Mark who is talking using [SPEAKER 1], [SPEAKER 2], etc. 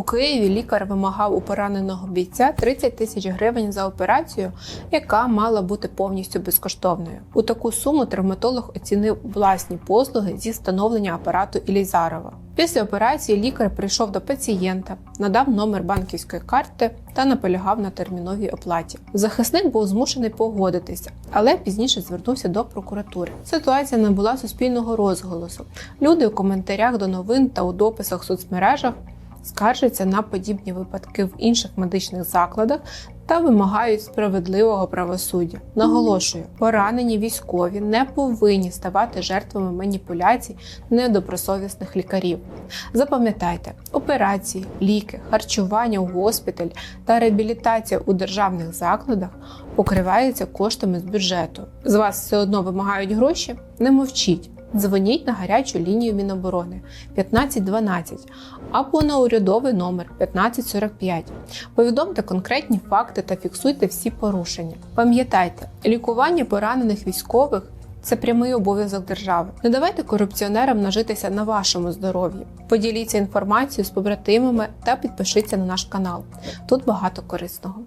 [SPEAKER 1] У Києві лікар вимагав у пораненого бійця 30 тисяч гривень за операцію, яка мала бути повністю безкоштовною. У таку суму травматолог оцінив власні послуги зі встановлення апарату Ілізарова. Після операції лікар прийшов до пацієнта, надав номер банківської карти та наполягав на терміновій оплаті. Захисник був змушений погодитися, але пізніше звернувся до прокуратури. Ситуація набула суспільного розголосу. Люди у коментарях до новин та у дописах в соцмережах скаржаться на подібні випадки в інших медичних закладах та вимагають справедливого правосуддя. Наголошую, поранені військові не повинні ставати жертвами маніпуляцій недобросовісних лікарів. Запам'ятайте, операції, ліки, харчування у госпіталь та реабілітація у державних закладах покриваються коштами з бюджету. З вас все одно вимагають гроші? Не мовчіть. Дзвоніть на гарячу лінію Міноборони 1512 або на урядовий номер 1545. Повідомте конкретні факти та фіксуйте всі порушення. Пам'ятайте, лікування поранених військових це прямий обов'язок держави. Не давайте корупціонерам нажитися на вашому здоров'ї. Поділіться інформацією з побратимами та підпишіться на наш канал. Тут багато корисного.